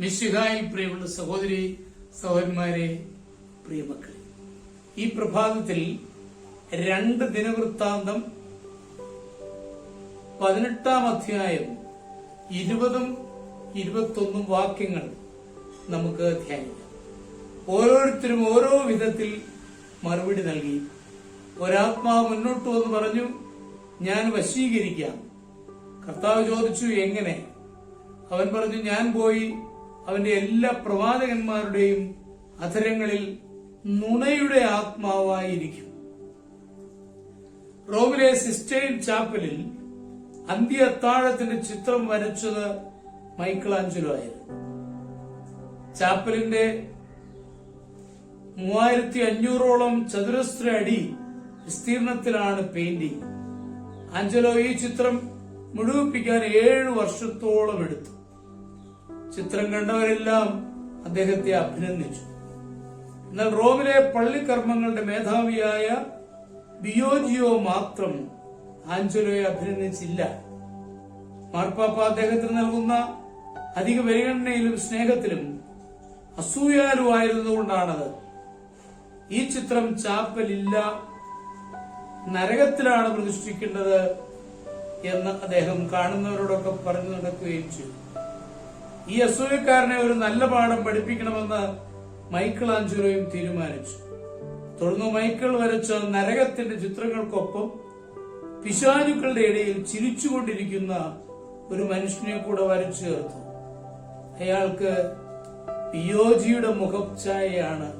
മിശിഹായിൽ പ്രിയമുള്ള സഹോദരി സഹോദരന്മാരെ പ്രിയമക്കളെ ഈ പ്രഭാതത്തിൽ രണ്ട് ദിനവൃത്താന്തം പതിനെട്ടാം അധ്യായം ഇരുപതും ഇരുപത്തൊന്നും വാക്യങ്ങൾ നമുക്ക് ധ്യാനിക്കാം. ഓരോരുത്തരും ഓരോ വിധത്തിൽ മറുപടി നൽകി. ഒരാത്മാവ് മുന്നോട്ട് വന്ന് പറഞ്ഞു ഞാൻ വശീകരിക്കാം. കർത്താവ് ചോദിച്ചു എങ്ങനെ? അവൻ പറഞ്ഞു ഞാൻ പോയി അവന്റെ എല്ലാ പ്രവാചകന്മാരുടെയും അധരങ്ങളിൽ നുണയുടെ ആത്മാവായിരിക്കും. റോമിലെ സിസ്റ്റൈൻ ചാപ്പലിൽ അന്ത്യ അത്താഴത്തിന്റെ ചിത്രം വരച്ചത് മൈക്കിളാഞ്ചലോ ആയിരുന്നു. ചാപ്പലിന്റെ മൂവായിരത്തി അഞ്ഞൂറോളം ചതുരശ്ര അടി വിസ്തീർണത്തിലാണ് പെയിന്റിംഗ് ആഞ്ചലോ ഈ ചിത്രം മുഴുവിപ്പിക്കാൻ ഏഴ് വർഷത്തോളം എടുത്തു. ചിത്രം കണ്ടവരെല്ലാം അദ്ദേഹത്തെ അഭിനന്ദിച്ചു. എന്നാൽ റോമിലെ പള്ളിക്കർമ്മങ്ങളുടെ മേധാവിയായ ബിയോജിയോ മാത്രം ആഞ്ചലോയെ അഭിനന്ദിച്ചില്ല. മാർപ്പാപ്പ അദ്ദേഹത്തിന് നൽകുന്ന അധിക പരിഗണനയിലും സ്നേഹത്തിലും അസൂയാലുമായിരുന്നതുകൊണ്ടാണത് ഈ ചിത്രം ചാപ്പലില്ല നരകത്തിലാണ് പ്രതിഷ്ഠിക്കേണ്ടത് എന്ന് അദ്ദേഹം കാണുന്നവരോടൊക്കെ പറഞ്ഞു നടക്കുകയും ചെയ്തു. ഈ അസൂയക്കാരനെ ഒരു നല്ല പാഠം പഠിപ്പിക്കണമെന്ന് മൈക്കിൾ ആഞ്ചലോയും തീരുമാനിച്ചു. തുടർന്ന് മൈക്കിൾ വരച്ച നരകത്തിന്റെ ചിത്രങ്ങൾക്കൊപ്പം പിശാചുക്കളുടെ ഇടയിൽ ചിരിച്ചുകൊണ്ടിരിക്കുന്ന ഒരു മനുഷ്യനെ കൂടെ വരച്ചു ചേർത്തു. അയാൾക്ക് പിയോജിയുടെ മുഖഛായയാണ്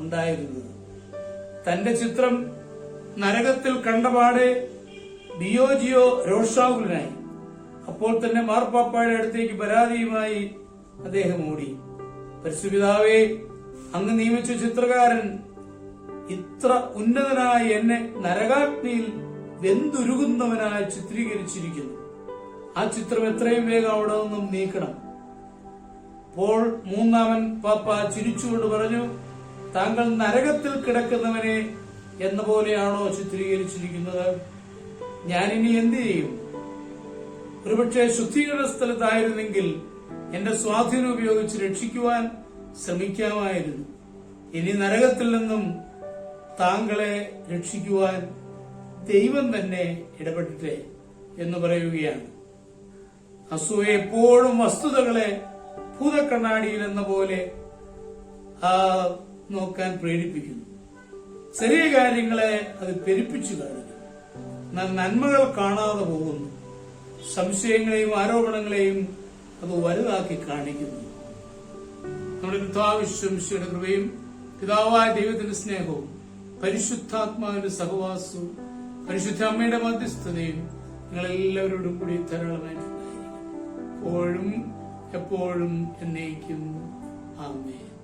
ഉണ്ടായിരുന്നത്. തന്റെ ചിത്രം നരകത്തിൽ കണ്ടപാടെ ബിയോജിയോ രോഷാകുലനായി. അപ്പോൾ തന്നെ മാർപ്പാപ്പായുടെ അടുത്തേക്ക് പരാതിയുമായി അദ്ദേഹം ഓടി. പരിശുപിതാവേ അങ്ങ് നിയമിച്ച ചിത്രകാരൻ ഇത്ര ഉന്നതനായി എന്നെ നരകാഗ്നിയിൽ വെന്തുരുകുന്നവനായി ചിത്രീകരിച്ചിരിക്കുന്നു. ആ ചിത്രം എത്രയും വേഗം അവിടെ നിന്നും നീക്കണം. അപ്പോൾ മൂന്നാമൻ പാപ്പ ചിരിച്ചുകൊണ്ട് പറഞ്ഞു താങ്കൾ നരകത്തിൽ കിടക്കുന്നവനെ എന്ന പോലെയാണോ ചിത്രീകരിച്ചിരിക്കുന്നത്? ഞാനിനി എന്തു ചെയ്യും? ഒരുപക്ഷെ ശുദ്ധീകരണ സ്ഥലത്തായിരുന്നെങ്കിൽ എന്റെ സ്വാധീനം ഉപയോഗിച്ച് രക്ഷിക്കുവാൻ ശ്രമിക്കാമായിരുന്നു. ഇനി നരകത്തിൽ നിന്നും താങ്കളെ രക്ഷിക്കുവാൻ ദൈവം തന്നെ ഇടപെട്ടിട്ടെ എന്ന് പറയുകയാണ്. അസൂയ എപ്പോഴും വസ്തുതകളെ ഭൂതക്കണ്ണാടിയിൽ എന്ന പോലെ ആ നോക്കാൻ പ്രേരിപ്പിക്കുന്നു. ചെറിയ കാര്യങ്ങളെ അത് പെരുപ്പിച്ചു കാണുന്നു. നന്മകൾ കാണാതെ പോകുന്നു. സംശയങ്ങളെയും ആരോപണങ്ങളെയും അത് വലുതാക്കി കാണിക്കുന്നു. നമ്മുടെ പിതാവിശ്വംശയുടെ കൃപയും പിതാവായ ദൈവത്തിന്റെ സ്നേഹവും പരിശുദ്ധാത്മാവിന്റെ സഹവാസവും പരിശുദ്ധ അമ്മയുടെ മധ്യസ്ഥതയും നിങ്ങളെല്ലാവരോടും കൂടി ധാരാളമായി എപ്പോഴും എപ്പോഴും എന്നേക്കും. ആമേൻ.